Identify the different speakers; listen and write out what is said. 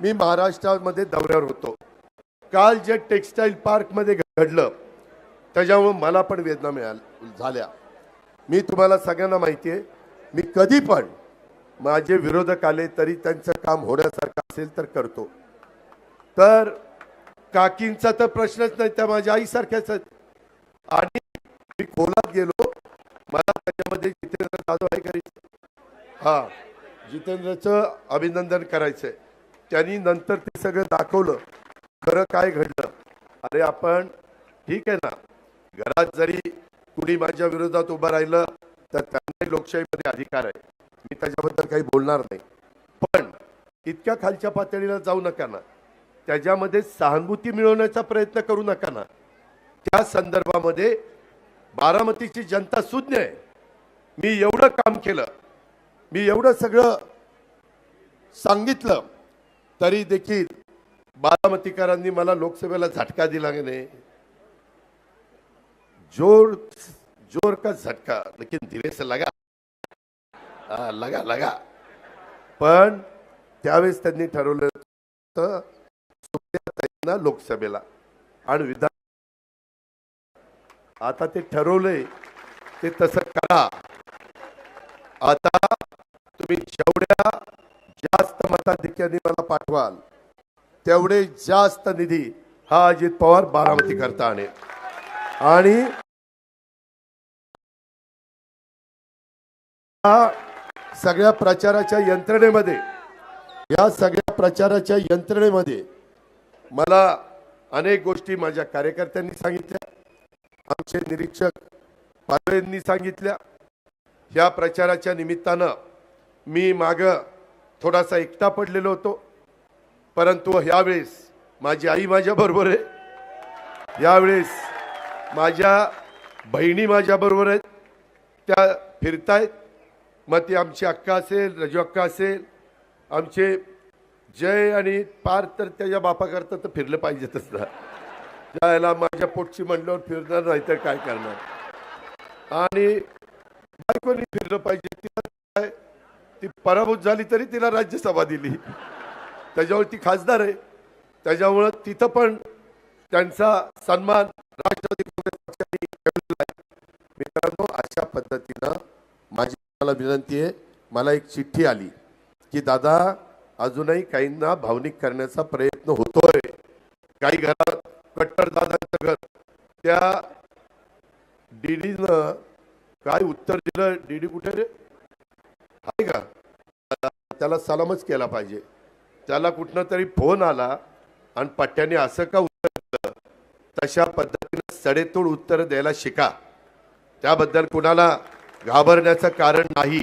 Speaker 1: मी महाराष्ट्रामध्ये दौऱ्यावर होतो. काल जे टेक्स्टाईल पार्कमध्ये घडलं त्याच्यामुळं मला पण वेदना मिळाल झाल्या. मी तुम्हाला सगळ्यांना माहिती आहे मी कधी पण माझे विरोधक आले तरी त्यांचं काम होण्यासारखं असेल तर करतो. तर काकींचा तर प्रश्नच नाही त्या माझ्या आईसारख्याच आहेत. आणि मी खोलात गेलो मला त्याच्यामध्ये जितेंद्र जाधव आहे करायचं हा जितेंद्रचं अभिनंदन करायचंय. त्यांनी नंतर ते सगळं दाखवलं. खरं काय घडलं? अरे आपण ठीक आहे ना? घरात जरी कुणी माझ्या विरोधात उभं राहिलं तर त्यांनाही लोकशाहीमध्ये अधिकार आहे. मी त्याच्याबद्दल काही बोलणार नाही. पण इतक्या खालच्या पातळीला जाऊ नका ना. त्याच्यामध्ये सहानुभूती मिळवण्याचा प्रयत्न करू नका ना. त्या संदर्भामध्ये बारामतीची जनता सुज्ञ आहे. मी एवढं काम केलं. मी एवढं सगळं सांगितलं. तरी देखील बारामतीकरांनी मला लोकसभेला झटका दिला की नाही? जोर जोर का झटका? लेकिन धीरे से लगा. आ, लगा लगा. पण त्यावेळेस त्यांनी ठरवलं होतं लोकसभेला आणि विधान आता ते ठरवलंय ते तसं करा. आता तुम्ही जेवढे मताधिक्याने मला पाठवाल. तेवढे जास्त निधी हा अजित पवार बारामती करता आणेल. आणि या सगळ्या प्रचाराच्या यंत्रणेमध्ये या सगळ्या प्रचाराच्या यंत्रणेमध्ये मला अनेक गोष्टी माझ्या कार्यकर्त्यांनी सांगितल्या आमचे निरीक्षक पालवेंनी सांगितल्या. या प्रचाराच्या निमित्तानं मी माग थोडासा एकटा पडलेलो होतो. परंतु यावेळेस माझी आई माझ्याबरोबर आहे. यावेळेस माझ्या बहिणी माझ्याबरोबर आहेत. त्या फिरतायत. मग ती आमची अक्का असेल रजू अक्का असेल आमचे जय आणि पार तर त्याच्या बापाकरता तर फिरलं पाहिजेतच ना. त्याला माझ्या पोटची मंडळावर फिरणार नाही तर काय करणार? आणि बायकोनी फिरलं पाहिजे तिला ती पराभूत झाली तरी तिला राज्यसभा दिली. त्याच्यावर ती खासदार आहे. त्याच्यामुळं तिथं पण त्यांचा सन्मान राष्ट्रवादी काँग्रेस पक्षाने ठेवलेला आहे. मित्रांनो अशा पद्धतीनं माझी मला विनंती आहे मला एक चिठ्ठी आली की दादा अजूनही काहींना भावनिक करण्याचा प्रयत्न होतोय. काही घरात कट्टर दादांचं घर. त्या डीडीनं काय उत्तर दिलं? डीडी कुठे रे? आहे का? त्याला सलामच केला पाहिजे. त्याला कुठनं तरी फोन आला आणि पट्ट्याने असं का उत्तर दिलं तशा पद्धतीने सडेतोड उत्तर द्यायला शिका. त्याबद्दल कुणाला घाबरण्याचं कारण नाही.